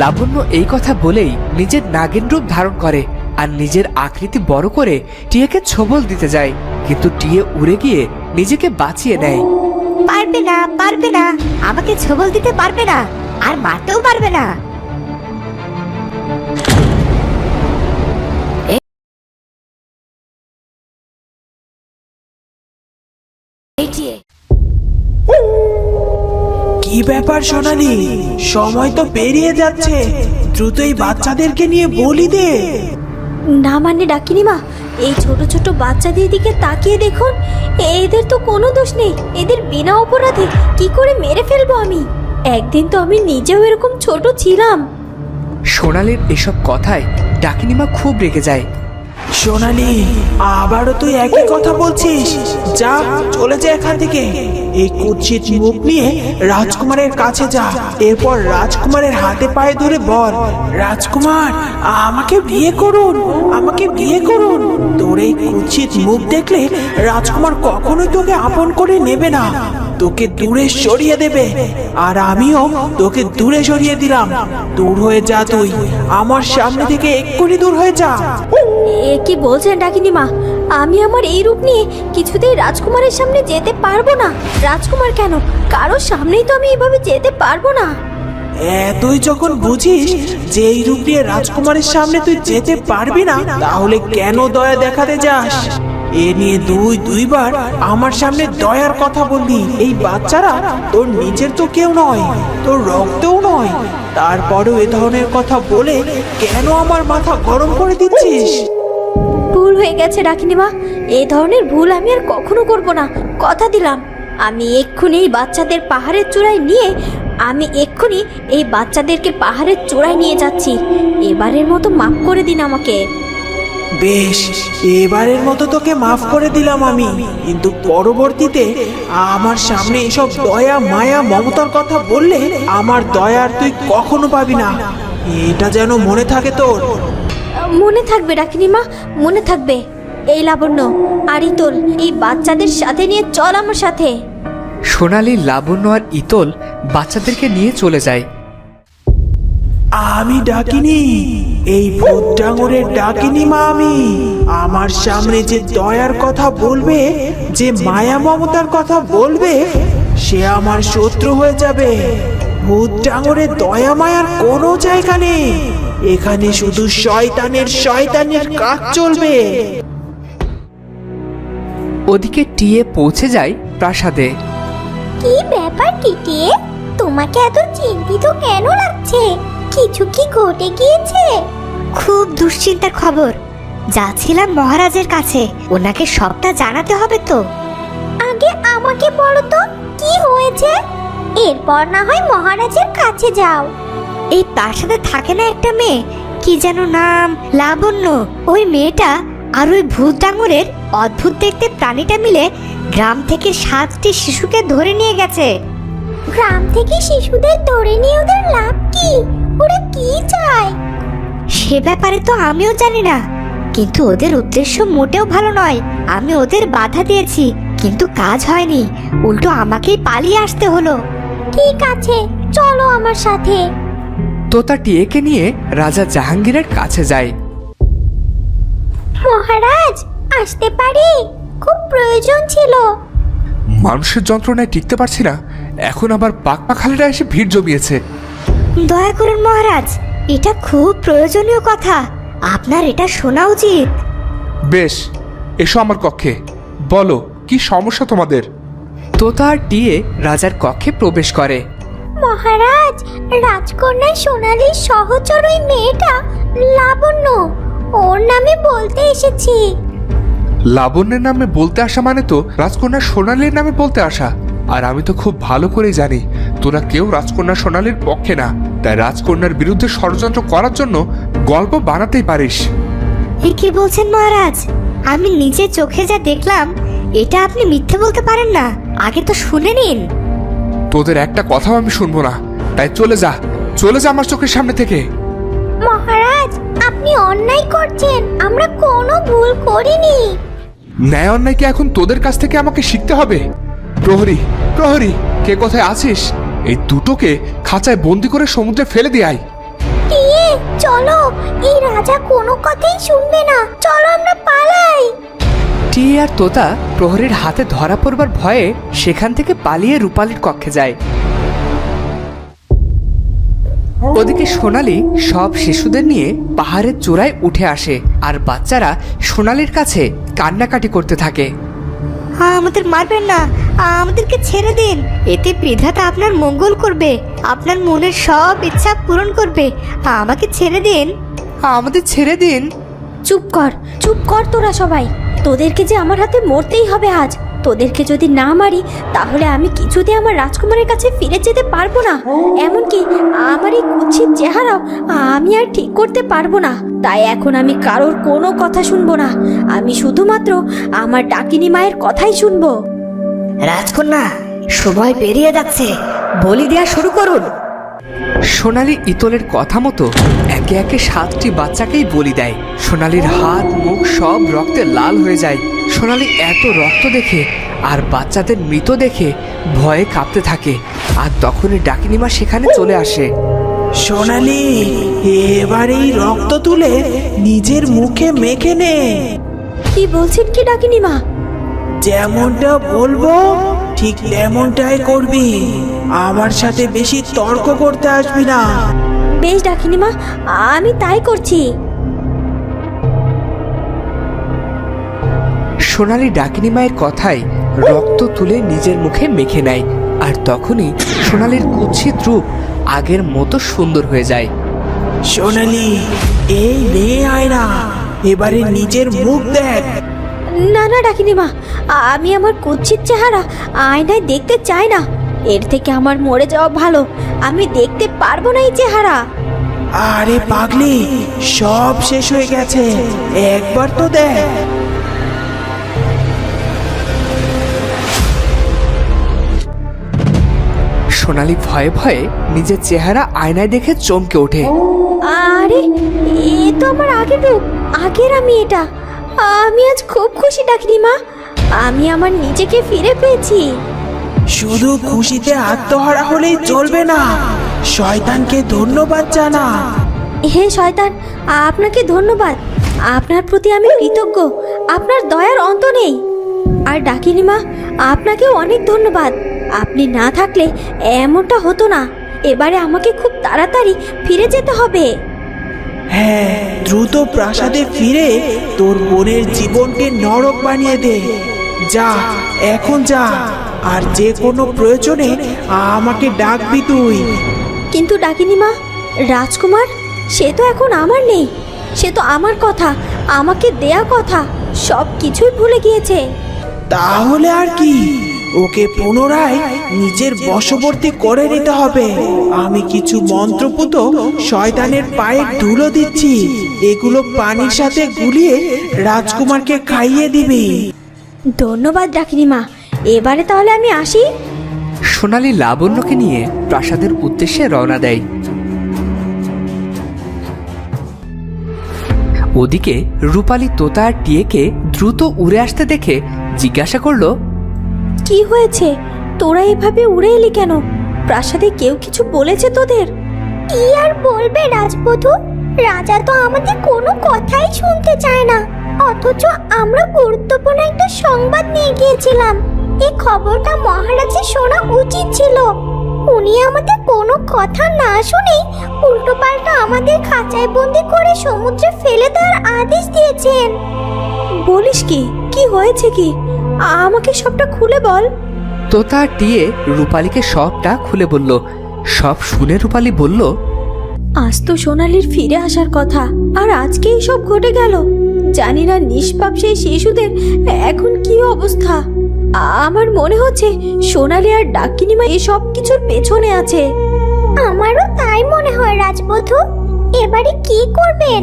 লাবণ্য এই কথা বলেই নিজের নাগিন রূপ ধারণ করে আর নিজের আকৃতি বড় করে টিয়াকে ছবল দিতে যায়। কিন্তু টিয়ে উড়ে গিয়ে নিজেকে বাঁচিয়ে নেয়। পারবে না পারবে না। আমাকে ছবল দিতে পারবে না। আর মারতেও পারবে না। এই টিয়ে, কি ব্যাপার সোনালি? সময় তো পেরিয়ে যাচ্ছে। দ্রুত এই বাচ্চাদেরকে নিয়ে বলি দে। না মানে ডাকিনি মা এই ছোট ছোট বাচ্চাদের দিকে তাকিয়ে দেখুন। এদের তো কোনো দোষ নেই এদের বিনা অপরাধে কি করে মেরে ফেলব আমি? একদিন তো আমি নিজেও এরকম ছোট ছিলাম। সোনালির এসব কথায় ডাকিনিমা খুব রেগে যায়। সোনালি, আবারও তুই একই কথা বলছিস? যা, চলে যা এখান থেকে। এই কুৎসিত মুখ নিয়ে রাজকুমারের কাছে যা। এরপর রাজকুমারের হাতে পায়ে ধরে বল, রাজকুমার, আমাকে বিয়ে করুন, আমাকে বিয়ে করুন। তোর এই কুৎসিত মুখ দেখলে রাজকুমার কখনোই তোকে আপন করে নেবে না। তোকে দূরে সরিয়ে দেবে। আর আমিও তোকে দূরে সরিয়ে দিলাম। দূর হয়ে যা তুই। আমার সামনে থেকে এক্ষুনি দূর হয়ে যা। এ কি বলছেন ডাকিনি মা? আমি আমার এই রূপ নিয়ে কিছুতেই রাজকুমারের সামনে যেতে পারব না। রাজকুমার কেন? কারোর সামনেই তো আমি এভাবে যেতে পারব না। তুই যখন বুঝিস যে এই রূপ নিয়ে রাজকুমারের সামনে তুই যেতে পারবি না তাহলে কেন দয়া দেখাতে যাস? এ নিয়ে দুই, দুইবার আমার সামনে দয়ার কথা বললি। এই বাচ্চারা তোর নিজের তো কেউ নয়, তোর রক্তও নয়। তারপরেও এ ধরনের কথা বলে কেন আমার মাথা গরম করে দিচ্ছিস? ভুল হয়ে গেছে ডাকিনি মা এই ধরনের ভুল আমি আর কখনো করব না। কথা দিলাম। আমি এক্ষুনি এই বাচ্চাদের পাহাড়ের চূড়ায় নিয়ে, আমি এক্ষুনি এই বাচ্চাদেরকে পাহাড়ের চূড়ায় নিয়ে যাচ্ছি। এবারের মতো মাফ করে দিন আমাকে। বেশ এবারের মতো তোকে মাফ করে দিলাম আমি। কিন্তু পরবর্তীতে আমার সামনে এসব দয়া মায়া মমতার কথা বললে আমার দয়ার তুই কখনো পাবি না। এটা যেন মনে থাকে তোর। মনে থাকবে ডাকিনি মা মনে থাকবে। এই লাবণ্য আর ইতল এই বাচ্চাদের সাথে নিয়ে চল আমার সাথে। সোনালি লাবণ্য আর ইতল বাচ্চাদেরকে নিয়ে চলে যায়। আমি ডাকিনি। এই ভূত ডাঙরের ডাকিনি মা আমি। আমার সামনে যে দয়ার কথা বলবে যে মায়া মমতার কথা বলবে সে আমার শত্রু হয়ে যাবে। ভূত ডাঙরের দয়া মায়ার কোনো জায়গা নেই। এখানে শুধু শয়তানের শয়তানের কাজ চলবে। ওদিকে টিয়ে পৌঁছে যায় প্রাসাদে। কি ব্যাপার কিটিয়ে তোমাকে এত চিন্তিত কেন লাগছে? কিছু কি ঘটে গিয়েছে? খুব দুশ্চিন্তার খবর। যাচ্ছিলাম মহারাজের কাছে। ওনাকে সবটা জানাতে হবে তো। আগে আমাকে বলো তো কি হয়েছে? এরপর না হয় মহারাজের কাছে যাও। এই প্রাসাদে থাকে না একটা মেয়ে। কি যেন নাম লাবণ্য। ওই মেয়েটা আর ওই ভূত ডাঙরের অদ্ভুত দেখতে প্রাণীটা মিলে গ্রাম থেকে সাতটি শিশুকে ধরে নিয়ে গেছে। গ্রাম থেকে শিশুদের ধরে নিয়ে ওদের লাভ কি? কি চায় সে ব্যাপারে তো আমিও জানি না। কিন্তু ওদের উদ্দেশ্য মোটেও ভালো নয়। আমি ওদের বাধা দিয়েছি কিন্তু কাজ হয়নি। উল্টো আমাকেই পালিয়ে আসতে হলো। ঠিক আছে চলো আমার সাথে। তোতা টিয়েকে নিয়ে রাজা জাহাঙ্গীরের কাছে যায়। মহারাজ আসতে পারি? খুব প্রয়োজন ছিল। মানুষের যন্ত্রণায় টিকতে পারছি না। এখন আবার পাকপাখালেরা এসে ভিড় জমিয়েছে। দয়া করুন মহারাজ এটা খুব প্রয়োজনীয় কথা। আপনার এটা শোনা উচিত। বেশ এসো আমার কক্ষে। বলো কি সমস্যা তোমাদের? তোতা আর টিয়ে রাজার কক্ষে প্রবেশ করে। মহারাজ রাজকন্যা সোনালীর সহচর ওই মেয়েটা লাবণ্য। ওর নামে বলতে এসেছি। লাবণ্যের নামে বলতে আসা মানে তো রাজকন্যা সোনালীর নামে বলতে আসা। আর আমি তো খুব ভালো করে জানি তোরা কেউ রাজকন্যা সোনালীর পক্ষে না। তাই রাজকন্যার বিরুদ্ধে ষড়যন্ত্র করার জন্য গল্প বানাতেই পারিস। এ কি বলছেন মহারাজ? আমি নিজে চোখে যা দেখলাম এটা আপনি মিথ্যে বলতে পারেন না। আগে তো শুনে নিন। তোদের একটা কথাও আমি শুনব না। তাই চলে যা চলে যা আমার চোখের সামনে থেকে। মহারাজ আপনি অন্যায় করছেন। আমরা কোনো ভুল করিনি। ন্যায় অন্যায় কি এখন তোদের কাছ থেকে আমাকে শিখতে হবে? প্রহরী প্রহরী কে কোথায় আছিস? এই দুটোকে খাঁচায় বন্দি করে সমুদ্রে ফেলে দিয়ে আয়। টিয়ে চলো এই রাজা কোনো কথাই শুনবে না। চলো আমরা পালাই। টিয়ে আর তোতা প্রহরীর হাতে ধরা পড়বার ভয়ে সেখান থেকে পালিয়ে রূপালীর কক্ষে যায়। ওদিকে সোনালি সব শিশুদের নিয়ে পাহাড়ের চূড়ায় উঠে আসে আর বাচ্চারা সোনালির কাছে কান্নাকাটি করতে থাকে। আমাদের মারবেন না। আমাদেরকে ছেড়ে দিন। এতে বিধাতা আপনার মঙ্গল করবে। আপনার মনের সব ইচ্ছা পূরণ করবে। আমাকে ছেড়ে দিন। আমাদের ছেড়ে দিন। চুপ কর চুপ কর তোরা সবাই। তোদেরকে যে আমার হাতে মরতেই হবে আজ। তোদেরকে যদি না মারি তাহলে আমি কিছুতে আমার রাজকুমারের কাছে ফিরে যেতে পারব না। এমনকি আমার এই কুচ্ছিত চেহারাও আমি আর ঠিক করতে পারব না। তাই এখন আমি কারোর কোনো কথা শুনব না। আমি শুধুমাত্র আমার ডাকিনী মায়ের কথাই শুনব। রাজকন্যা সময় পেরিয়ে যাচ্ছে। বলি দেওয়া শুরু করুন। সোনালি ইতলের কথা মতো একে একে সাতটি বাচ্চাকেই বলি দেয়। সোনালির হাত মুখ সব রক্তে লাল হয়ে যায়। সোনালি এত রক্ত দেখে আর বাচ্চাদের মৃত দেখে ভয়ে কাঁপতে থাকে। আর তখনই ডাকিনিমা সেখানে চলে আসে। সোনালি এবার এই রক্ত তুলে নিজের মুখে মেখে নে। কি বলছেন কি ডাকিনী মা যেমনটা বলব ঠিক তেমনটাই করবি। আমার সাথে বেশি তর্ক করতে আসবি না। বেশ ডাকিনী মা আমি তাই করছি। সোনালি ডাকিনী মায়ের কথায় রক্ত তুলে নিজের মুখে মেখে নেয় আর তখনই সোনালির কুৎসিত রূপ আগের মতো সুন্দর হয়ে যায়। সোনালি এই মেয়ে আয়না এবারে নিজের মুখ দেখ। না না ডাকিনি মা। আমি আমার কুচ্ছিত চেহারা আয়নায় দেখতে চাই না। এর থেকে আমার মরে যাওয়া ভালো। আমি দেখতে পারব না এই চেহারা। আরে পাগলি সব শেষ হয়ে গেছে। একবার তো দেখ। সোনালি ভয়ে ভয়ে নিজের চেহারা আয়নায় দেখে চমকে ওঠে। আরে এ তো আমার আগের রূপ। আগের আমি এটা। আমি আজ খুব খুশি ডাকিনি মা আমি আমার নিজেকে ফিরে পেয়েছি। শুধু খুশিতে আত্মহারা হলেই চলবে না। শয়তানকে ধন্যবাদ জানা। হে শয়তান আপনাকে ধন্যবাদ। আপনার প্রতি আমি কৃতজ্ঞ। আপনার দয়ার অন্ত নেই। আর ডাকিনি মা আপনাকেও অনেক ধন্যবাদ। আপনি না থাকলে এমনটা হতো না। এবারে আমাকে খুব তাড়াতাড়ি ফিরে যেতে হবে। হ্যাঁ দ্রুত প্রাসাদে ফিরে তোর বোনের জীবনকে নরক বানিয়ে দে। যা এখন যা আর যে কোনো প্রয়োজনে আমাকে ডাকবি তুই। কিন্তু ডাকিনি মা রাজকুমার সে তো এখন আমার নেই। সে তো আমার কথা আমাকে দেয়া কথা সব কিছুই ভুলে গিয়েছে। তাহলে আর কি? ওকে পুনরায় নিজের বশবর্তী করে নিতে হবে। আমি কিছু মন্ত্রপুত শয়তানের পায়ে ধুলো দিচ্ছি। এগুলো পানির সাথে গুলিয়ে রাজকুমারকে খাইয়ে দিবি। ধন্যবাদ ডাকিনি মা এবারে তাহলে আমি আসি। সোনালি লাবণ্যকে নিয়ে প্রাসাদের উদ্দেশ্যে রওনা দেয়। ওদিকে রূপালী তোতা আর টিয়েকে দ্রুত উড়ে আসতে দেখে জিজ্ঞাসা করল কি হয়েছে? তোরা এভাবে উড়ে এলি কেন? প্রাসাদে কেউ কিছু বলেছে তোদের? কি আর বলবে রাজবধূ? রাজা তো আমাদের কোনো কথাই শুনতে চায় না। অথচ আমরা গুরুত্বপূর্ণ একটা সংবাদ নিয়ে গিয়েছিলাম। এই খবরটা মহারাজের শোনা উচিত ছিল। উনি আমাদের কোনো কথা না শুনেই উল্টোপাল্টা আমাদের খাঁচায় বন্দি করে সমুদ্রে ফেলে দেওয়ার আদেশ দিয়েছেন। বলিস কি? কি হয়েছে কি? আমাকে সবটা খুলে বল। তোতা টিয়ে রূপালীকে সবটা খুলে বলল। সব শুনে রূপালী বলল আজ তো সোনালির ফিরে আসার কথা আর আজকে সব ঘটে গেল। জানি না নিষ্পাপ সেই শিশুদের এখন কি অবস্থা। আমার মনে হচ্ছে সোনালি আর ডাকিনিমা এই সব কিছুর পেছনে আছে। আমারও তাই মনে হয় রাজবধূ। এবারে কি করবেন?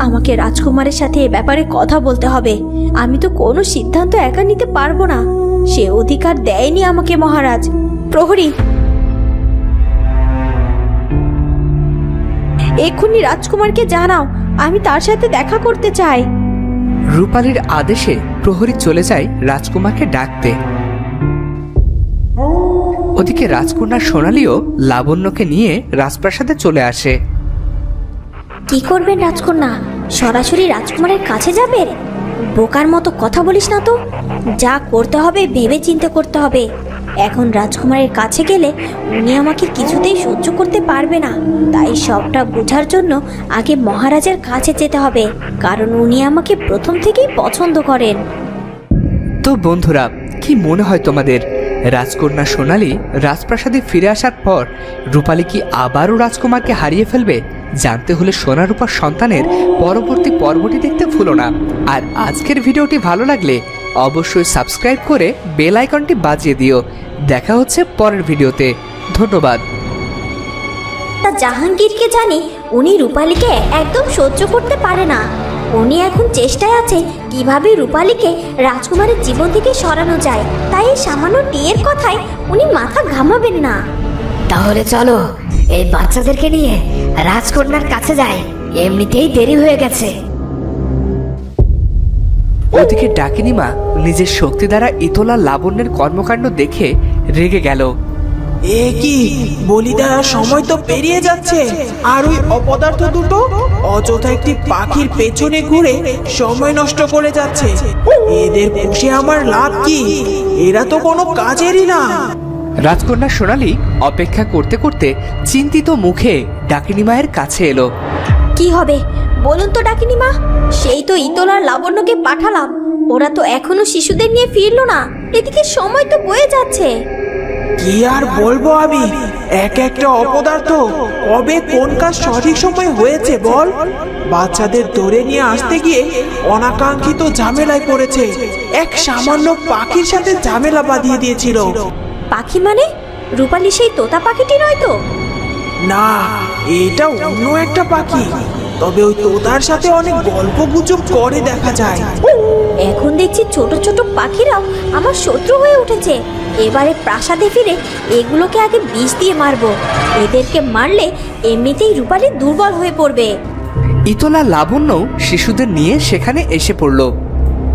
আমাকে রাজকুমারের সাথে এ ব্যাপারে কথা বলতে হবে। আমি তো কোনো সিদ্ধান্ত একা নিতে পারব না। সে অধিকার দেয়নি আমাকে মহারাজ। প্রহরী! এক্ষুনি রাজকুমারকে জানাও আমি তার সাথে দেখা করতে চাই। রূপালীর আদেশে প্রহরী চলে যায় রাজকুমারকে ডাকতে। ওদিকে রাজকন্যা সোনালিও লাবণ্যকে নিয়ে রাজপ্রাসাদে চলে আসে। কি করবেন রাজকন্যা? সরাসরি রাজকুমারের কাছে যাবে? বোকার মতো কথা বলিস না তো। যা করতে হবে ভেবে চিন্তে করতে হবে। এখন রাজকুমারের কাছে গেলে উনি আমাকে কিছুতেই সহ্য করতে পারবে না। তাই সবটা বোঝার জন্য আগে মহারাজের কাছে যেতে হবে, কারণ উনি আমাকে প্রথম থেকেই পছন্দ করেন। তো বন্ধুরা, কি মনে হয় তোমাদের? রাজকন্যা সোনালি রাজপ্রাসাদে ফিরে আসার পর রূপালী কি আবারও রাজকুমারকে হারিয়ে ফেলবে? জানতে হলে সোনা রূপার সন্তানের পরবর্তী পর্বটি দেখতে ভুলো না। আর আজকের ভিডিওটি ভালো লাগলে অবশ্যই সাবস্ক্রাইব করে বেল আইকনটি বাজিয়ে দিও। দেখা হচ্ছে পরের ভিডিওতে। ধন্যবাদ। তা জাহাঙ্গীরকে জানি উনি রূপালীকে একদম সহ্য করতে পারে না। উনি এখন চেষ্টায় আছে কীভাবে রূপালীকে রাজকুমারের জীবন থেকে সরানো যায়। তাই এই সামান্য টিয়ের কথায় উনি মাথা ঘামাবেন না। তাহলে চলো এই বাচ্চাদেরকে নিয়ে রাজকন্যার কাছে যাই। এমনিতেই দেরি হয়ে গেছে। ওদিকে ডাকিনিমা নিজের শক্তি দ্বারা ইতলা লাবণ্যের কর্মকাণ্ড দেখে রেগে গেল। এ কি? বলি দেওয়ার সময় তো পেরিয়ে যাচ্ছে। আর ওই অপদার্থ দুটো? অযথা একটি পাখির পেছনে ঘুরে সময় নষ্ট করে যাচ্ছে। এদের পুষে আমার লাভ কি? এরা তো কোনো কাজেরই না। রাজকন্যা সোনালি অপেক্ষা করতে করতে চিন্তিত মুখে ডাকিনী মায়ের কাছে এলো। কি হবে? বলুন তো ডাকিনি মা সেই তো ইতলার লাবণ্যকে পাঠালাম। ওরা তো এখনও শিশুদের নিয়ে ফিরলো না। এদিকে সময় তো বয়ে যাচ্ছে। কি আর বলব আমি? এক একটা অপদার্থ কবে কোন কাজ সঠিক সময় হয়েছে বল? বাচ্চাদের ধরে নিয়ে আসতে গিয়ে অনাকাঙ্ক্ষিত ঝামেলায় পড়েছে। এক সামান্য পাখির সাথে ঝামেলা বাঁধিয়ে দিয়েছিল। পাখি মানে? রূপালী সেই তোতা পাখিটি নয় তো? না এটা অন্য একটা পাখি। তবে ওই তোতার সাথে অনেক গল্প গুজব করে দেখা যায়। এখন দেখছি ছোট ছোট পাখিরাও আমার শত্রু হয়ে উঠেছে। এবারে প্রাসাদে ফিরে এগুলোকে আগে বিষ দিয়ে মারবো। এদেরকে মারলে এমনিতেই রূপালী দুর্বল হয়ে পড়বে। ইতলা লাবণ্য শিশুদের নিয়ে সেখানে এসে পড়ল।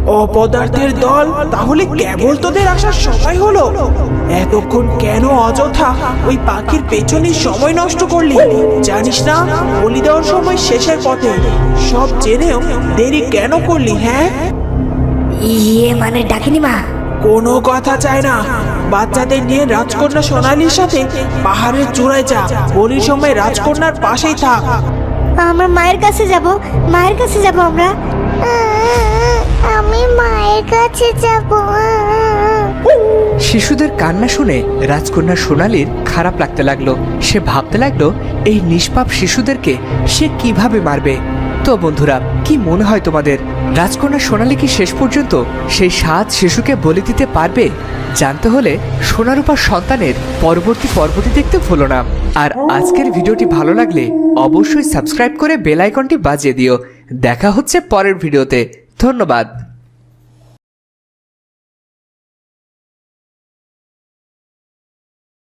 অপদার্থের দল তাহলে কেবল তোদের আসার সময় হলো? এতক্ষণ কেন অযথা ওই পাখির পেছনে সময় নষ্ট করলি? জানিস না বলি দেওয়ার সময় শেষের পথে। সব জেনেও দেরি কেন করলি হ্যাঁ? ইয়ে মানে ডাকিনি মা। কোনো কথা চায় না। বাচ্চাদের নিয়ে রাজকন্যা সোনালির সাথে পাহাড়ের চূড়ায় যা। বলির সময় রাজকন্যার পাশেই থাক। আমরা মায়ের কাছে যাব মায়ের কাছে যাব আমরা। আমি মায়ের কাছে যাব। শিশুদের কান্না শুনে রাজকন্যা সোনালির খারাপ লাগতে লাগল। সে ভাবতে লাগল, এই নিষ্পাপ শিশুদেরকে সে কীভাবে মারবে? তো বন্ধুরা, কি মনে হয় তোমাদের? রাজকন্যা সোনালি কি শেষ পর্যন্ত সেই সাত শিশুকে বলি দিতে পারবে? জানতে হলে সোনারূপার সন্তানের পরবর্তী পর্বটি দেখতে ভুলো না। আর আজকের ভিডিওটি ভালো লাগলে অবশ্যই সাবস্ক্রাইব করে বেল আইকনটি বাজিয়ে দিও। দেখা হচ্ছে পরের ভিডিওতে। ধন্যবাদ।